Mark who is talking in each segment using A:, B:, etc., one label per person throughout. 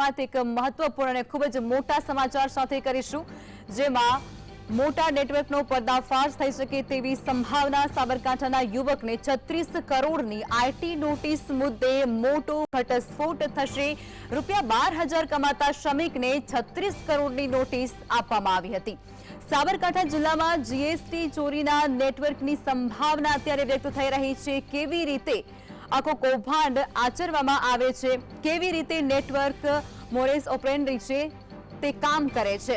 A: શરૂઆત એક મહત્વપૂર્ણ અને ખૂબ જ મોટા સમાચાર સાથે કરીશું, જેમાં મોટા નેટવર્કનો પર્દાફાશ થઈ શકે તેવી સંભાવના સાબરકાંઠાના યુવકને છત્રીસ કરોડની આઈટી નોટિસ મુદ્દે મોટો ઘટસ્ફોટ થશે. રૂપિયા બાર હજાર કમાતા શ્રમિકને છત્રીસ કરોડની નોટિસ આપવામાં આવી હતી. સાબરકાંઠા જિલ્લામાં જીએસટી ચોરીના નેટવર્કની સંભાવના અત્યારે વ્યક્ત થઈ રહી છે. કેવી રીતે આખો કૌભાંડ આચરવામાં આવે છે. કેવી રીતે નેટવર્ક મોરેસ ઓપરેન્ડી છે તે કામ કરે છે.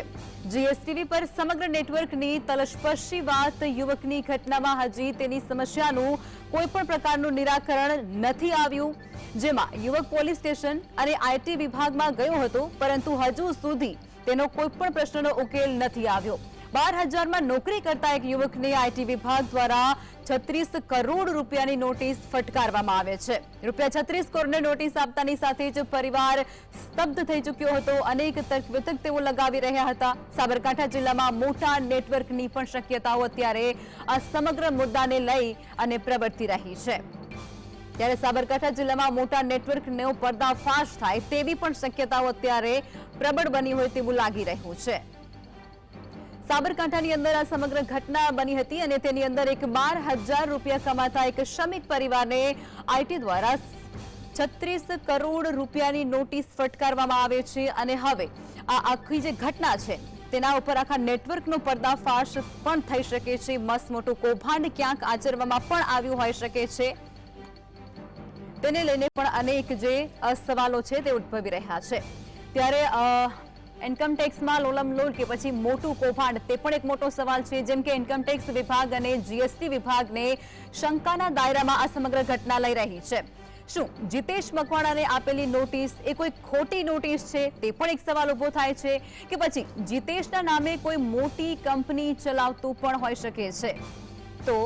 A: જીએસટીવી પર સમગ્ર નેટવર્કની તલસ્પર્શી વાત યુવકની ઘટનામાં હજી તેની સમસ્યાનું કોઈ પણ પ્રકારનું નિરાકરણ નથી આવ્યું. જેમાં યુવક પોલીસ સ્ટેશન અને આઈટી વિભાગમાં ગયો હતો, પરંતુ હજુ સુધી તેનો કોઈ પણ પ્રશ્નનો ઉકેલ નથી આવ્યો. બાર હજારમાં નોકરી કરતા એક યુવકને આઈટી વિભાગ દ્વારા છત્રીસ કરોડ રૂપિયાની નોટિસ ફટકારવામાં આવે છે. રૂપિયા છત્રીસ કરોડની નોટિસ આપતાની સાથે જ પરિવાર સ્તબ્ધ થઈ ચૂક્યો હતો. અનેક તર્ક વિતર્ક તેઓ લગાવી રહ્યા હતા. સાબરકાંઠા જિલ્લામાં મોટા નેટવર્કની પણ શક્યતાઓ અત્યારે આ સમગ્ર મુદ્દાને લઈ અને પ્રવર્તી રહી છે. ત્યારે સાબરકાંઠા જિલ્લામાં મોટા નેટવર્કનો પર્દાફાશ થાય તેવી પણ શક્યતાઓ અત્યારે પ્રબળ બની હોય તેવું લાગી રહ્યું છે. સાબરકાંઠાની અંદર આ સમગ્ર ઘટના બની હતી અને તેની અંદર એક બાર હજાર રૂપિયા કમાતા એક શ્રમિક પરિવારને આઈટી દ્વારા છત્રીસ કરોડ રૂપિયાની નોટિસ ફટકારવામાં આવે છે અને હવે આ આખી જે ઘટના છે, તેના ઉપર આખા નેટવર્કનો પર્દાફાશ પણ થઈ શકે છે. મસ્ત મોટું કૌભાંડ ક્યાંક આચરવામાં પણ આવ્યું હોઈ શકે છે. તેને લઈને પણ અનેક જે સવાલો છે, તે ઉદ્ભવી રહ્યા છે. ત્યારે અ, ઇન્કમ લોલમલોલ કે પછી મોટું કૌભાંડ તે પણ એક મોટો સવાલ છે. જેમ કે ઇન્કમટેક્સ વિભાગ અને જીએસટી વિભાગને શંકાના દાયરામાં આ સમગ્ર ઘટના લઈ રહી છે. શું જીતેશ મકવાણાને આપેલી નોટિસ એ કોઈ ખોટી નોટિસ છે? તે પણ એક સવાલ ઊભો થાય છે કે પછી જીતેશના નામે કોઈ મોટી કંપની ચલાવતું પણ હોઈ શકે છે. તો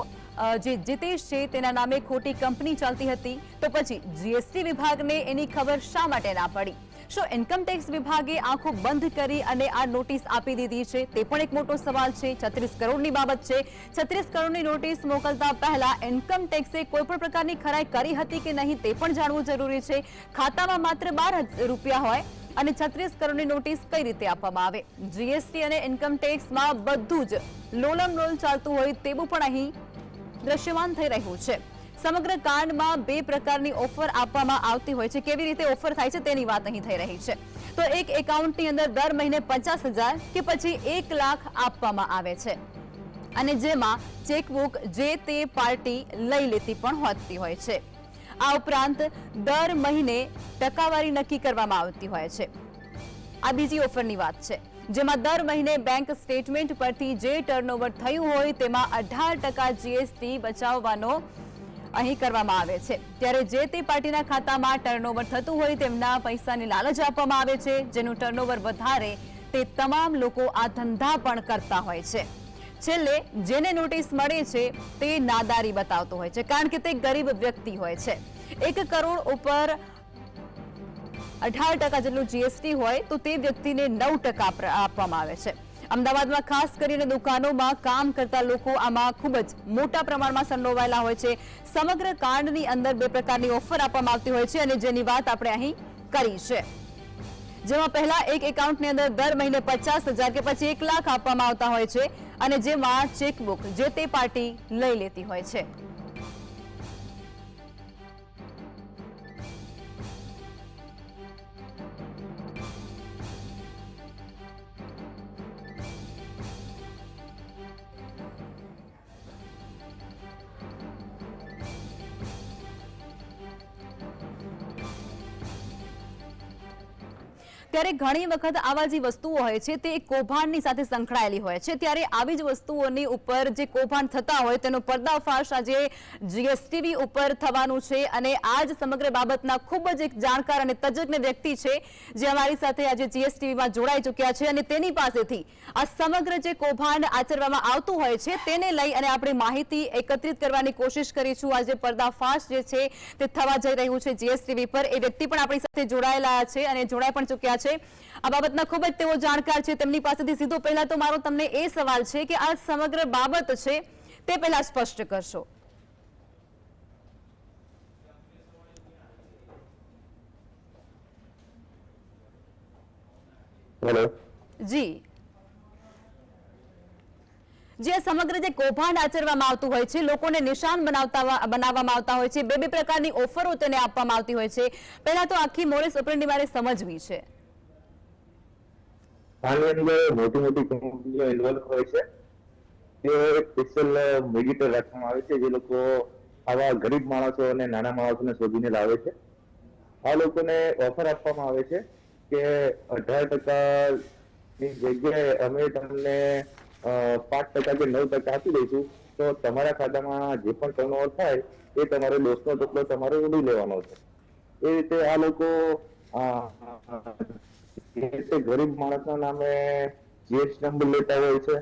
A: જે જીતેશ છે તેના નામે ખોટી કંપની ચાલતી હતી. તો પછી જીએસટી વિભાગને એની ખબર શા માટે ના પડી? શું ઇન્કમ ટેક્સ વિભાગે આંખો બંધ કરી અને આ નોટિસ આપી દીધી છે. તે પણ એક મોટો સવાલ છે. છત્રીસ કરોડની બાબત છે. છત્રીસ કરોડની નોટિસ મોકલતા પહેલા કોઈ પણ પ્રકારની ખરાઈ કરી હતી કે નહીં તે પણ જાણવું જરૂરી છે. ખાતામાં માત્ર બાર રૂપિયા હોય અને છત્રીસ કરોડની નોટિસ કઈ રીતે આપવામાં આવે? જીએસટી અને ઇન્કમ ટેક્સમાં બધું જ લોલમ લોલ ચાલતું હોય તેવું પણ અહીં દ્રશ્યમાન થઈ રહ્યું છે. સમગ્ર કાંડમાં બે પ્રકારની ઓફર આપવામાં આવતી હોય છે. કેવી રીતે ઓફર થાય છે તેની વાત અહીં થઈ રહી છે. તો એક એકાઉન્ટની અંદર દર મહિને પચાસ કે પછી એક લાખ આપવામાં આવે છે. અને જેમાં ચેકબુક જે તે પાર્ટી લઈ લેતી પણ હોતી હોય છે. આ ઉપરાંત દર મહિને ટકાવારી નક્કી કરવામાં આવતી હોય છે. આ બીજી ઓફરની વાત છે. જેમાં દર મહિને બેંક સ્ટેટમેન્ટ પરથી જે ટર્નઓવર થયું હોય તેમાં અઢાર ટકા જીએસટી બચાવવાનો અહીં કરવામાં આવે છે. ત્યારે જે તે પાર્ટીના ખાતામાં ટર્નઓવર થતું હોય તેમના પૈસાની લાલચ આપવામાં આવે છે, જેનું ટર્નઓવર વધારે તે તમામ લોકો આ ધંધા પણ કરતા હોય છે. છેલ્લે જેને નોટિસ મળે છે તે નાદારી બતાવતો હોય છે, કારણ કે તે ગરીબ વ્યક્તિ હોય છે. એક કરોડ ઉપર અઢાર ટકા જેટલું જીએસટી હોય તો તે વ્યક્તિને નવ ટકા આપવામાં આવે છે. અમદાવાદમાં ખાસ કરીને દુકાનોમાં કામ કરતા લોકો આમાં ખૂબ જ મોટા પ્રમાણમાં સંડોવાયેલા હોય છે. સમગ્ર કાંડની અંદર બે પ્રકારની ઓફર આપવામાં આવતી હોય છે અને જેની વાત આપણે અહીં કરી છે. જેમાં પહેલા એક એકાઉન્ટની અંદર દર મહિને પચાસ હજાર કે પછી એક લાખ આપવામાં આવતા હોય છે અને જેમાં ચેકબુક જે તે પાર્ટી લઈ લેતી હોય છે. ત્યારે ઘણી વખત આવા જે વસ્તુઓ હોય છે, તે કૌભાંડની સાથે સંકળાયેલી હોય છે. ત્યારે આવી જ વસ્તુઓની ઉપર જે કૌભાંડ થતા હોય, તેનો પર્દાફાશ આજે જીએસટીવી ઉપર થવાનું છે અને આ જ સમગ્ર બાબતના ખૂબ જ એક જાણકાર અને તજજ્ઞ વ્યક્તિ છે, જે અમારી સાથે આજે જીએસટીવીમાં જોડાઈ ચૂક્યા છે અને તેની પાસેથી આ સમગ્ર જે કૌભાંડ આચરવામાં આવતું હોય છે, તેને લઈ અને આપણે માહિતી એકત્રિત કરવાની કોશિશ કરીશું. આજે પર્દાફાશ જે છે, તે થવા જઈ રહ્યું છે જીએસટીવી પર. એ વ્યક્તિ પણ આપણી સાથે જોડાયેલા છે અને જોડાઈ પણ ચૂક્યા છે. આ બાબતના ખૂબ જ તેઓ જાણકાર છે. તેમની પાસેથી સીધો પહેલા તો મારો તમને એ સવાલ છે કે આ સમગ્ર બાબત છે તે પહેલા સ્પષ્ટ કરશો. જી. જે આ સમગ્ર જે કૌભાંડ આચરવામાં આવતું હોય છે લોકોને નિશાન બનાવતા બનાવવામાં આવતા હોય છે બે બે પ્રકારની ઓફરો તેને આપવામાં આવતી હોય છે. પહેલા તો આખી મોડેસ ઓપરેન્ડી મારે સમજવી છે.
B: આની અંદર મોટી મોટી કંપનીઓ ઇન્વોલ્વ હોય છે. તે સ્પેશિયલ મીડિયેટર રાખવામાં આવે છે જે લોકો આવા ગરીબ માણસો અને નાના માણસોને શોધીને લાવે છે. આ લોકોને ઓફર આપવામાં આવે છે કે અઢાર ટકા ની જગ્યાએ અમે તમને પાંચ ટકા કે નવ ટકા આપી દઈશું, તો તમારા ખાતામાં જે પણ ટર્નઓવર થાય એ તમારે દોસ્તનો ટુકડો તમારે ઉડી લેવાનો છે. એ રીતે આ લોકો તે ગરીબ માણસના નામે જીએસટી નંબર લેતા હોય છે,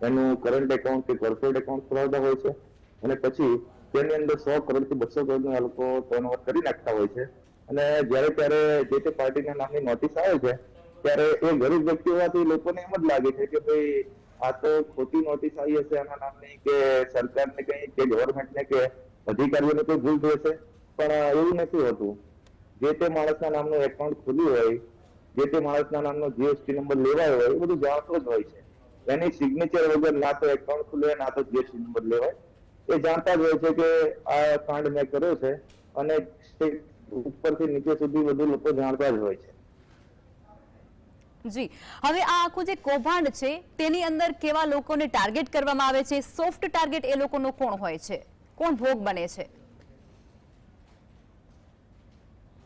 B: એનું કરંટ એકાઉન્ટ કે કોર્પોરેટ એકાઉન્ટ ખોલાવતા હોય છે, અને પછી તેની અંદર સો કરોડથી બસો કરોડ આ લોકો ટર્નઓવર કરી નાખતા હોય છે. અને જ્યારે ત્યારે જે તે પાર્ટીના નામની નોટિસ આવે છે, ત્યારે એ ગરીબ વ્યક્તિ હોવાથી લોકોને એમ જ લાગે છે કે ભાઈ, આ તો ખોટી નોટિસ આવી હશે એના નામની કે સરકારને કઈ કે ગવર્મેન્ટને કે અધિકારીઓને કોઈ ભૂલ થઈ હશે પણ એવું નથી હોતું. જે તે માણસના નામનું એકાઉન્ટ ખુલ્યું હોય જે તે માણસના નામનો જીએસટી નંબર લેવાયો હોય, એ બધું જાણતો જ હોય છે. એની સિગ્નેચર વગર ના તો એકાઉન્ટ ખુલે, ના તો જીએસટી નંબર લેવાય. એ જાણતા જ હોય છે કે આ કાંડ મેં કર્યો છે અને ઉપરથી નીચે સુધી બધું લોકો જાણતા જ હોય છે.
A: જી. હવે આ આખું જે કૌભાંડ છે, તેની અંદર કેવા લોકોને ટાર્ગેટ કરવામાં આવે છે? સોફ્ટ ટાર્ગેટ એ લોકોનો કોણ હોય છે? કોણ ભોગ બને છે?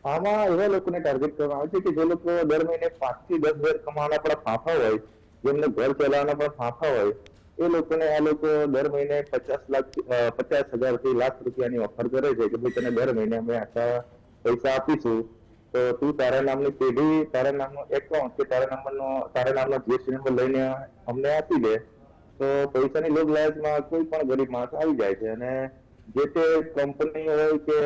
B: આમાં એવા લોકોને ટાર્ગેટ કરવામાં આવે છે કે જે લોકો દર મહિને પાંચથી દસ હજાર કમાવાના પણ ફાંફા હોય, જેમને ઘર ચલાવવાના પણ ફાંફા હોય, એ લોકોને આ લોકો દર મહિને પચાસ લાખ પચાસ હજારથી લાખ રૂપિયાની ઓફર કરે છે કે ભાઈ તને દર મહિને અમે આટલા પૈસા આપીશું. તો તું તારા નામની પેઢી, તારા નામનું એકાઉન્ટ કે તારા નંબરનો તારા નામનો જીએસટી નંબર લઈને અમને આપી દે. તો પૈસાની લોભ લાલચમાં કોઈ પણ ગરીબ માણસ આવી જાય છે અને જે તે કંપની હોય કે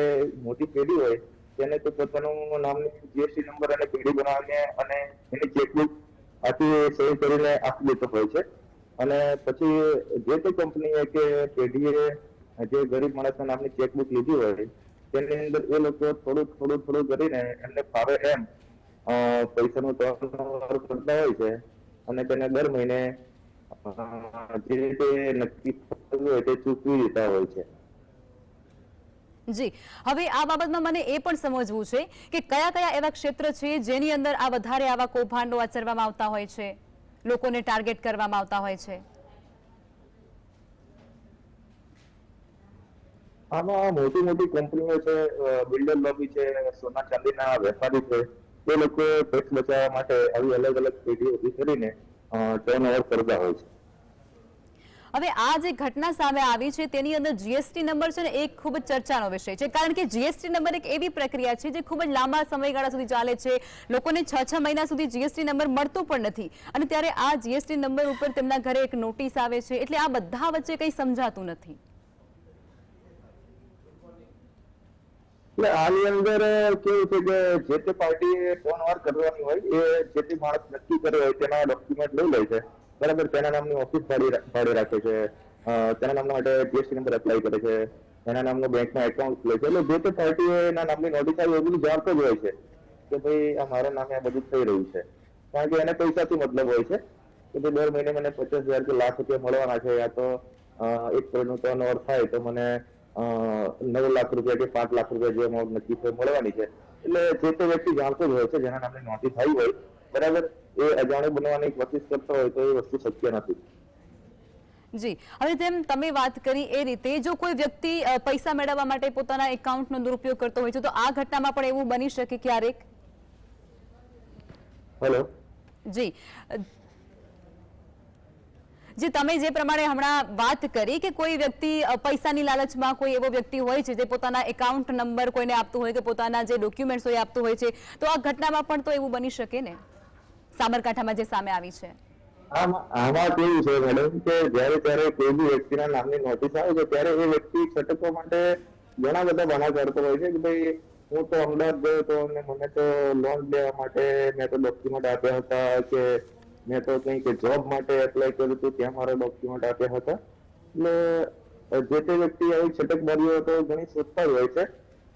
B: મોટી પેઢી હોય તેને તો પોતાનું નામની જીએસટી નંબર અને પેઢી બનાવીને અને એની ચેકબુક આથી સહી કરીને આપી દેતો હોય છે. અને પછી જે તે કંપનીએ કે પેઢીએ જે ગરીબ માણસના નામની ચેકબુક લીધી હોય, તેની અંદર એ લોકો થોડું થોડું થોડું કરીને એમને ફાવે એમ પૈસાનું ટર્નઓવર કરતા હોય છે. અને તેને દર મહિને જે રીતે નક્કી થતું હોય તે ચૂકવી દેતા હોય છે.
A: જી. હવે આ બાબતમાં મને એ પણ સમજવું છે કે કયા કયા એવા ક્ષેત્ર છે જેની અંદર આ વધારે આવા કૌભાંડો આચરવામાં આવતા હોય છે? લોકોને ટાર્ગેટ કરવામાં આવતા હોય છે.
B: આમાં મોટી મોટી કંપનીઓ છે બિલ્ડર લોબી છે, સોના ચાંદીના વેપારી છે, એ લોકો ટેક્સ બચાવવા માટે આવી અલગ અલગ પેઢીઓ ઊભી કરીને ટર્ન ઓવર કરતા હોય છે.
A: હવે આ જે ઘટના સામે આવી છે, તેની અંદર જીએસટી નંબર છે ને, એ ખૂબ જ ચર્ચાનો વિષય છે. કારણ કે જીએસટી નંબર એક એવી પ્રક્રિયા છે જે ખૂબ જ લાંબા સમયગાળા સુધી ચાલે છે. લોકોને છ છ મહિના સુધી જીએસટી નંબર મળતો પણ નથી. અને ત્યારે આ જીએસટી નંબર ઉપર તેમના ઘરે એક નોટિસ આવે છે. એટલે આ બધા વચ્ચે કંઈ સમજાતું નથી.
B: એટલે આની અંદર કેવું છે કે જે તે પાર્ટીએ ફોન વાર કરવાની હોય, એ જે તે માણસ નક્કી કર્યો હોય તેના ડોક્યુમેન્ટ લઈ લે છે. બરાબર, તેના નામની ઓફિસ ભાડે રાખે છે. તેના નામના માટે જીએસટી નંબર એપ્લાય કરે છે. એના નામનું બેંકમાં એકાઉન્ટ ખુલે છે. એટલે જે તે પાર્ટીએ એના નામની નોટિસ આવી એ બધું જાણતો જ હોય છે કે ભાઈ આ મારા નામે આ બધું થઈ રહ્યું છે. કારણ કે એને પૈસાથી મતલબ હોય છે કે ભાઈ દર મહિને મને પચાસ હજાર કે લાખ રૂપિયા મળવાના છે યા તો એક કરોડનું ટર્ન ઓવર થાય તો મને નવ લાખ રૂપિયા કે પાંચ લાખ રૂપિયા જે અમાઉન્ટ નક્કી મળવાની છે. એટલે જે તે વ્યક્તિ જાણતો જ હોય છે જેના નામની નોટિસ આવી હોય, બરાબર? એ અજાણ્યો બનવાની કોશિશ કરતો હોય તો એ વસ્તુ શક્ય નથી.
A: જી. હવે જેમ તમે વાત કરી એ રીતે જો કોઈ વ્યક્તિ પૈસા મેળવવા માટે પોતાના એકાઉન્ટનો દુરુપયોગ કરતો હોય છે તો આ ઘટનામાં પણ એવું બની શકે ક્યારેક?
B: હેલો
A: જી. જે તમે જે પ્રમાણે હમણાં વાત કરી કે કોઈ વ્યક્તિ પૈસાની લાલચમાં કોઈ એવો વ્યક્તિ હોય છે જે પોતાના એકાઉન્ટ નંબર કોઈને આપતું હોય કે પોતાના જે ડોક્યુમેન્ટ્સ હોય આપતું હોય છે તો આ ઘટનામાં પણ તો એવું બની શકે ને? સાબરકાંઠામાં જે સામે આવી છે.
B: આમાં કેવું છે, મેડમ, કે જ્યારે ત્યારે કોઈ બી વ્યક્તિના નામની નોટિસ આવે છે, ત્યારે એ વ્યક્તિ છટકવા માટે ઘણા બધા બહાના કરતો હોય છે, કે ભાઈ, હું તો અમદાવાદ ગયો હતો અને મને તો લોન લેવા માટે, મેં તો ડોક્યુમેન્ટ આપ્યા હતા કે મેં તો કંઈક જોબ માટે એપ્લાય કર્યું હતું, ત્યાં મારા ડોક્યુમેન્ટ આપ્યા હતા. એટલે જે તે વ્યક્તિ આવી છટક છટકબારીઓ તો ઘણી શોધતા હોય છે,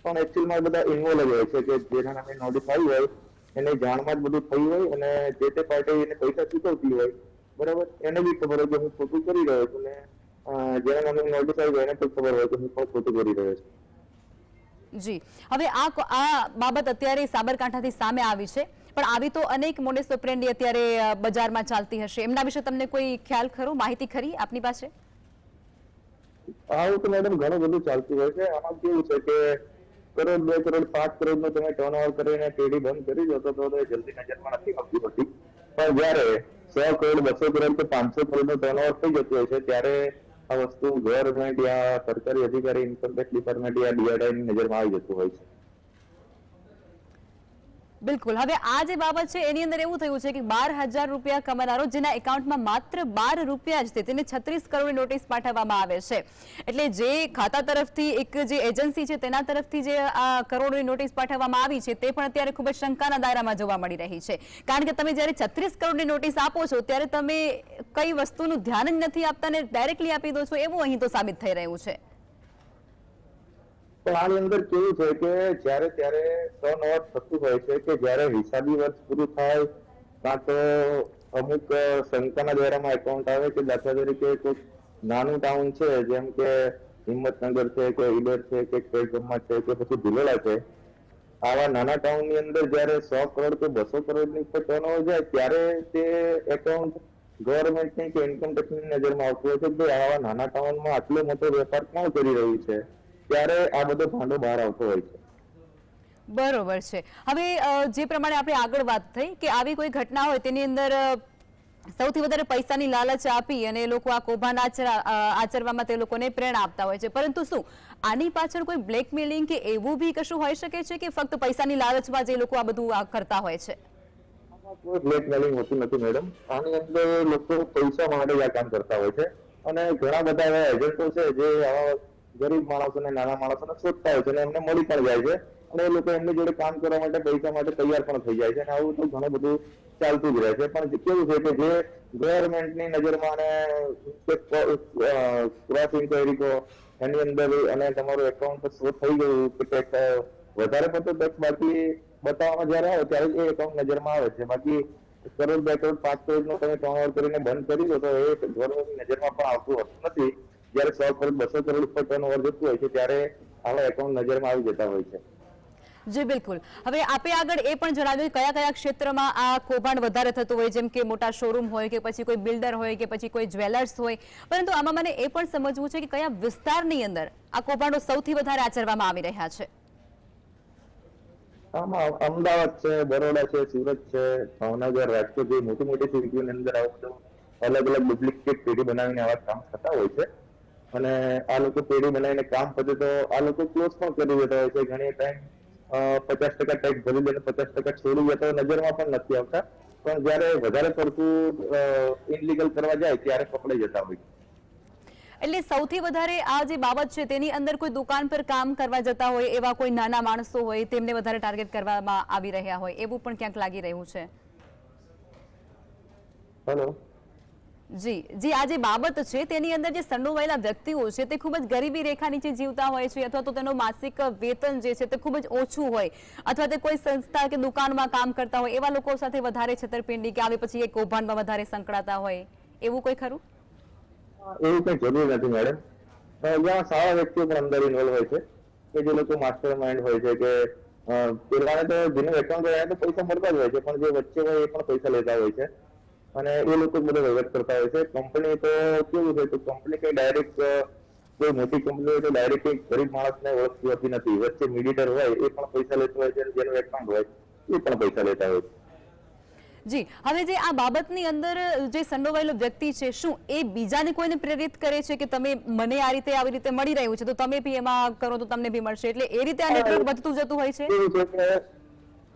B: પણ એકચ્યુઅલમાં બધા ઇન્વોલ્વ હોય છે, કે જેના નામે નોટિસ આવી હોય એની જાણમાં જ બધું થયું હોય અને જે તે પાર્ટી એને પૈસા ચૂકવતી હોય બરાબર? એને બી ખબર હોય કે હું ખોટું કરી રહ્યો છું ને જેના નામે નોટિસ આવી હોય એને પણ ખબર હોય કે હું પણ ખોટું કરી રહ્યો છું.
A: જી. હવે આ આ બાબત અત્યારે સાબરકાંઠાથી સામે આવી છે પણ આવી તો અનેક મોડેસ ઓપરેન્ડી અત્યારે બજારમાં ચાલતી હશે. એમના વિશે તમને કોઈ ખ્યાલ ખરો? માહિતી ખરી આપની પાસે?
B: આવું તો મેડમ ઘણું બધું ચાલતું હોય છે. આમાં કેવું છે કે કરોડ, બે કરોડ, પાંચ કરોડનું તમે ટર્ન ઓવર કરીને પેઢી બંધ કરી દો તો જલ્દી નજરમાં નથી આવતી હોતી પણ જ્યારે સો કરોડ, બસો કરોડ કે પાંચસો કરોડ ટર્ન ઓવર થઈ જતું હોય છે, ત્યારે આ વસ્તુ ગવર્મેન્ટ યા સરકારી અધિકારી ઇન્કમટેક્સ ડિપાર્ટમેન્ટ યા ડીઆરઆઈ ની નજરમાં આવી જતું હોય છે.
A: બિલકુલ. હવે આ જે બાબત છે, એની અંદર એવું થયું છે કે બાર હજાર રૂપિયા કમાનારો, જેના એકાઉન્ટમાં માત્ર બાર રૂપિયા જ છે તેને છત્રીસ કરોડની નોટિસ પાઠવવામાં આવે છે. એટલે જે ખાતા તરફથી એક જે એજન્સી છે, તેના તરફથી જે આ કરોડોની નોટિસ પાઠવવામાં આવી છે, તે પણ અત્યારે ખૂબ જ શંકાના દાયરામાં જોવા મળી રહી છે. કારણ કે તમે જ્યારે છત્રીસ કરોડની નોટિસ આપો છો, ત્યારે તમે કઈ વસ્તુનું ધ્યાન જ નથી આપતા ને ડાયરેક્ટલી આપી દો છો, એવું અહીં તો સાબિત થઈ રહ્યું છે.
B: પણ આની અંદર કેવું છે કે જ્યારે ત્યારે ટર્ન ઓવર થતું હોય છે કે જ્યારે હિસાબી વર્ષ પૂરું થાય, કાં તો અમુક શંકાના દાયરામાં એકાઉન્ટ આવે કે દાખલા તરીકે કોઈ નાનું ટાઉન છે, જેમ કે હિંમતનગર છે કે ઈડર છે કે ખેડબ્રહ્મા છે કે પછી ભીલોડા છે, આવા નાના ટાઉનની અંદર જ્યારે સો કરોડ કે બસો કરોડની ઉપર ટર્ન ઓવર જાય, ત્યારે તે એકાઉન્ટ ગવર્મેન્ટની કે ઇન્કમ ટેક્સની નજરમાં આવતું હોય છે કે આવા નાના ટાઉનમાં આટલો મોટો વેપાર કોણ કરી રહ્યું છે? ત્યારે આ બધો ભાંડો બહાર આવતો હોય છે.
A: બરોબર છે. હવે જે પ્રમાણે આપણે આગળ વાત થઈ કે આવી કોઈ ઘટના હોય તેની અંદર સૌથી વધારે પૈસાની લાલચ આપી અને એ લોકો આ કૌભાંડ આચરવામાં તે લોકોને પ્રેરણા આપતા હોય છે. પરંતુ શું આની પાછળ કોઈ બ્લેકમેલિંગ કે એવું બી કશું હોઈ શકે છે કે ફક્ત પૈસાની લાલચમાં જે લોકો આ બધું કરતા હોય છે?
B: કોઈ બ્લેકમેલિંગ હોતું નથી મેડમ. આની અંદર લોકો પૈસા માટે આ કામ કરતા હોય છે. અને ઘણા બધા એવા એજન્ટો છે જે આવા ગરીબ માણસોને, નાના માણસોને શોધતા હોય છે અને એમને મળી પણ જાય છે. અને એ લોકો એમની જોડે કામ કરવા માટે, પૈસા માટે તૈયાર પણ થઈ જાય છે અને આવું તો ઘણું બધું ચાલતું જ રહે છે. પણ કેવું છે કે જે ગવર્મેન્ટની નજરમાં અને ક્રોસ ઇન્કવાયરી કહો એની અંદર અને તમારું એકાઉન્ટ શો થઈ ગયું કે ટેક્સ વધારે પડતો ટેક્સ બાકી બતાવવામાં જ્યારે આવે ત્યારે એ એકાઉન્ટ નજરમાં આવે છે. બાકી કરોડ બે કરોડ, પાંચ કરોડ નો તમે ટર્નઓવર કરીને બંધ કરી દો તો એ ગવર્મેન્ટની નજરમાં પણ આવતું હોતું નથી. જ્યારે સો કરોડ બસો કરોડ ઉપર ટર્નઓવર જતું હોય છે ત્યારે આવા એકાઉન્ટ નજરમાં આવી જતા હોય છે.
A: જી બિલકુલ. હવે આપે આગળ એ પણ જણાવ્યું કયા કયા ક્ષેત્રમાં આ કૌભાંડ વધારે થતું હોય જેમ કે મોટા શોરૂમ હોય કે પછી કોઈ બિલ્ડર હોય કે પછી કોઈ જ્વેલર્સ હોય. પરંતુ આમાં મને એ પણ સમજવું છે કે કયા વિસ્તારની અંદર આ કૌભાંડો સૌથી વધારે આચરવામાં આવી રહ્યા છે.
B: આમાં અમદાવાદ છે બરોડા છે સુરત છે ભાવનગર રાજકોટ જેવી મોટી મોટી સિટીઓની અંદર આવું અલગ અલગ ડુપ્લિકેટ પેઢી બનાવીને આવા કામ થતા હોય છે. અને આ લોકો પેઢી બનાવીને કામ પતે તો આ લોકો ક્લોઝ પણ કરી દેતા હોય છે. ઘણી ટાઈમ પચાસ ટકા ટેક્સ ભરી દે પચાસ ટકા છોડી દે તો નજરમાં પણ નથી આવતા. પણ જ્યારે વધારે પડતું ઇનલીગલ કરવા જાય ત્યારે પકડાઈ જતા હોય
A: એટલે સૌથી વધારે આ જે બાબત છે તેની અંદર કોઈ દુકાન પર કામ કરવા જતા હોય એવા કોઈ નાના માણસો હોય તેમને વધારે ટાર્ગેટ કરવામાં આવી રહ્યા હોય એવું પણ ક્યાંક લાગી રહ્યું છે?
B: હેલો
A: જી જી, આ જે બાબત છે, તેની અંદર જે સંડોવાયેલા વ્યક્તિઓ છે, તે ખૂબ જ ગરીબી રેખા નીચે જીવતા હોય છે, અથવા તો તેનો માસિક વેતન જે છે તે ખૂબ જ ઓછું હોય, અથવા તે કોઈ સંસ્થા કે દુકાનમાં કામ કરતા હોય, એવા લોકો સાથે વધારે છેતરપિંડી કે આવે પછી એ કૌભાંડમાં વધારે સંકળાતા હોય, એવું કોઈ ખરું?
B: એવું કઈ જરૂર નથી મેડમ. અહીંયા સારા વ્યક્તિઓ પણ અંદર ઇન્વોલ્વ હોય છે, કે જે લોકો માસ્ટર માઇન્ડ હોય છે, કે પેલાને તો જેનું એકાઉન્ટ તો પૈસા મળતા જ હોય છે, પણ જે વચ્ચે હોય એ પણ પૈસા લેતા હોય છે. અને એ લોકો જ બધો વહીવટ કરતા હોય છે. કંપની તો કેવું છે કે કંપની કઈ ડાયરેક્ટ કોઈ મોટી કંપની હોય તો ડાયરેક્ટ કોઈ ગરીબ માણસને ઓળખતી હોતી નથી. વચ્ચે મીડિયેટર હોય એ પણ પૈસા લેતો હોય છે જેનું એકાઉન્ટ હોય એ પણ પૈસા લેતા હોય છે.
A: જી હવે જે આ બાબતની અંદર જે સંડોવાયેલો વ્યક્તિ છે શું એ બીજાને કોઈને પ્રેરિત કરે છે કે તમે મને આ રીતે આવી રીતે મળી રહ્યું છે? તો તમે બી એમાં કરો તો તમને બી મળશે. એટલે એ રીતે આ નેટવર્ક વધતું જતું હોય છે?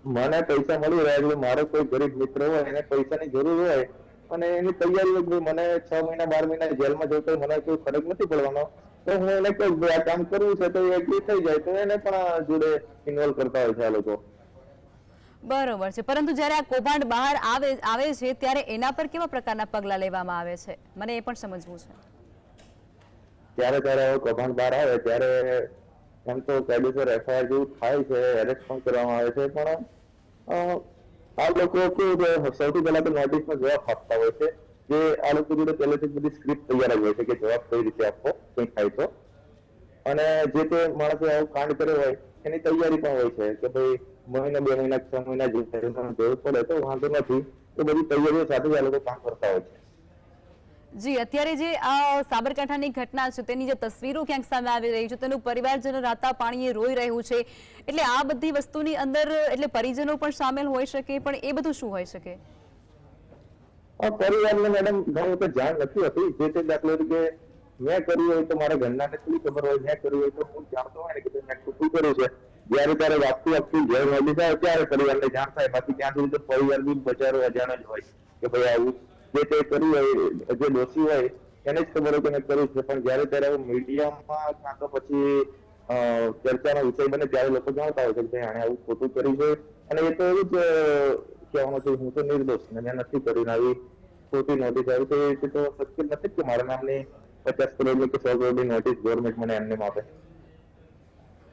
B: મને પૈસા મળી રહ્યા એટલે મારો કોઈ ગરીબ મિત્ર હોય એને પૈસાની જરૂર હોય અને એની તૈયારી હોય મને છ મહિના બાર મહિના જેલમાં જવું તો મને કોઈ ફરક નથી પડવાનો. તો હું એને કહું આ કામ કરવું છે તો એ થઈ જાય તો એને પણ જોડે ઇન્વોલ્વ કરતા હોય છે આ લોકો.
A: બરોબર છે. પરંતુ જ્યારે આ કૌભાંડ બહાર આવે આવે છે ત્યારે એના પર કેવા પ્રકારના પગલા લેવામાં આવે છે? મને એ પણ સમજવું છે.
B: ત્યારે ત્યારે કૌભાંડ બહાર આવે ત્યારે એમ તો કાયદેસર એફઆઈઆર જેવું થાય છે એરેસ્ટ પણ કરવામાં આવે છે, પણ આ લોકો કેવું સૌથી પહેલા તો નોટિસમાં જવાબ આપતા હોય છે જે આ લોકો જોડે પહેલેથી બધી સ્ક્રિપ્ટ તૈયાર હોય છે, કે જવાબ કઈ રીતે આપવો, કંઈ થાય તો. અને જે તે માણસે આવું કાંડ કર્યો હોય, એની તૈયારી પણ હોય છે, કે ભાઈ, મહિના, બે મહિના, છ મહિના જે જરૂર પડે તો વાંધો નથી તો બધી તૈયારીઓ સાથે આ લોકો કામ કરતા હોય છે.
A: જી, અત્યારે જે આ સાબરકાંઠાની ઘટના છે, તેની જે તસવીરો ક્યાંક સામે આવી રહી છે, તેનું પરિવારજનો રાતા પાણીએ રોઈ રહ્યું છે. એટલે આ બધી વસ્તુની અંદર, એટલે પરિજનો પણ સામેલ હોઈ શકે, પણ એ બધું શું હોઈ શકે?
B: પરિવારને મેડમ, ઘણી વખત જાણ નથી હતી. જે તે દાખલો તરીકે મેં કર્યું હોય તો મારા ઘરના નથી ખબર હોય, મેં કર્યું હોય તો હું જાણતો હોય કે મેં ખોટું કર્યું છે. જયારે ત્યારે વાપતી વાપતી ઘેર મળી જાય, ત્યારે પરિવારને જાણ થાય. બાકી ત્યાં સુધી તો પરિવાર બી બજારો અજાણ જ હોય કે ભાઈ આવું જે તે કર્યું હોય, જે દોષી હોય, એને જ ખબર હોય કે છે. પણ જયારે ત્યારે મીડિયામાં કાં તો પછી ચર્ચાનો વિષય બને ત્યારે લોકો જાણતા હોય છે ભાઈ આવું ખોટું કર્યું છે. અને એ તો એવું જ કહેવાનું છે હું તો નિર્દોષ ને મેં નથી કર્યું આવી ખોટી નોટિસ આવી રીતે તો શક્ય નથી કે મારા નામની પચાસ કરોડની કે સો કરોડની નોટિસ ગવર્મેન્ટ મને એમને આપે.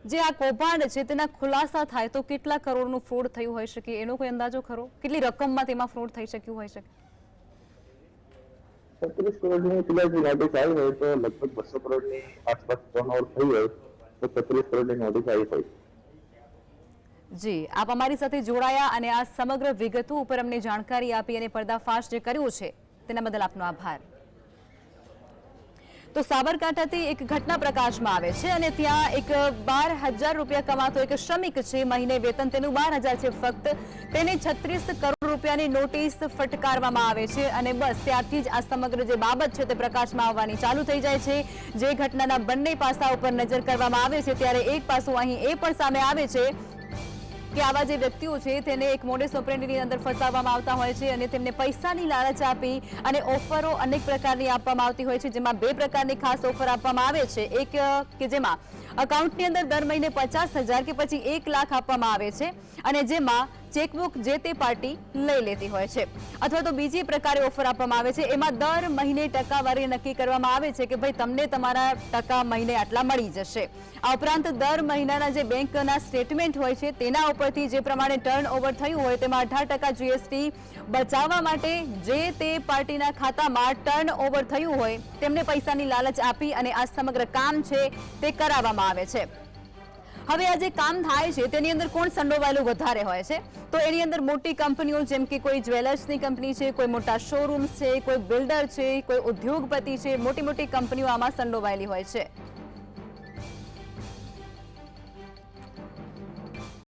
A: જે આ કૌભાંડ છે, તેના ખુલાસા થાય તો કેટલા કરોડનું ફ્રોડ થયું હોઈ શકે? એનો કોઈ અંદાજો ખરો? કેટલી રકમમાં તેમાં ફ્રોડ થઈ શક્યું હોઈ શકે?
B: છત્રીસ કરોડની કદાચ નોટિસ આવી હોય તો લગભગ બસો કરોડની આસપાસ ટર્નઓવર થઈ હોય તો છત્રીસ કરોડની નોટિસ આવી હોય.
A: જી, આપ અમારી સાથે જોડાયા અને આ સમગ્ર વિગતો ઉપર અમને જાણકારી આપી અને પર્દાફાશ જે કર્યો છે, તેના બદલ આપનો આભાર. તો સાબરકાંઠાથી એક ઘટના પ્રકાશમાં આવે છે અને ત્યાં એક બાર હજાર રૂપિયા કમાતો એક શ્રમિક છે. મહિને વેતન તેનું બાર હજાર છે. ફક્ત તેને છત્રીસ કરોડ રૂપિયાની નોટિસ ફટકારવામાં આવે છે અને બસ ત્યારથી જ આ સમગ્ર જે બાબત છે તે પ્રકાશમાં આવવાની ચાલુ થઈ જાય છે. જે ઘટનાના બંને પાસા ઉપર નજર કરવામાં આવે છે ત્યારે એક પાસું અહીં એ પણ સામે આવે છે કે આવા જે વ્યક્તિઓ છે તેને એક મોડેસ ઓપરેન્ડીની અંદર ફસાવવામાં આવતા હોય છે અને તેમને પૈસાની લાલચ આપી અને ઓફરો અનેક પ્રકારની આપવામાં આવતી હોય છે, જેમાં બે પ્રકારની ખાસ ઓફર આપવામાં આવે છે. એક કે જેમાં અકાઉન્ટની અંદર દર મહિને પચાસ હજાર કે પછી એક લાખ આપવામાં આવે છે અને જેમાં ચેકબુક જે તે પાર્ટી લઈ લેતી હોય છે. અથવા તો બીજી પ્રકારે ઓફર આપવામાં આવે છે. એમાં દર મહિને ટકાવારી નક્કી કરવામાં આવે છે કે ભાઈ તમને તમારા ટકા મહિને આટલા મળી જશે. આ ઉપરાંત દર મહિનાના જે બેંકના સ્ટેટમેન્ટ હોય છે, તેના ઉપરથી જે પ્રમાણે ટર્ન ઓવર થયું હોય તેમાં અઢાર ટકા જીએસટી બચાવવા માટે જે તે પાર્ટીના ખાતામાં ટર્ન ઓવર થયું હોય, તેમને પૈસાની લાલચ આપી અને આ સમગ્ર કામ છે તે કરાવવામાં આવે છે. હવે આ જે કામ થાય છે, તેની અંદર કોણ સંડોવાયેલું વધારે હોય છે? તો એની અંદર મોટી કંપનીઓ જેમ કે કોઈ જ્વેલર્સની કંપની છે, કોઈ મોટા શોરૂમ્સ છે, કોઈ બિલ્ડર છે, કોઈ ઉદ્યોગપતિ છે મોટી મોટી કંપનીઓ આમાં સંડોવાયેલી હોય છે.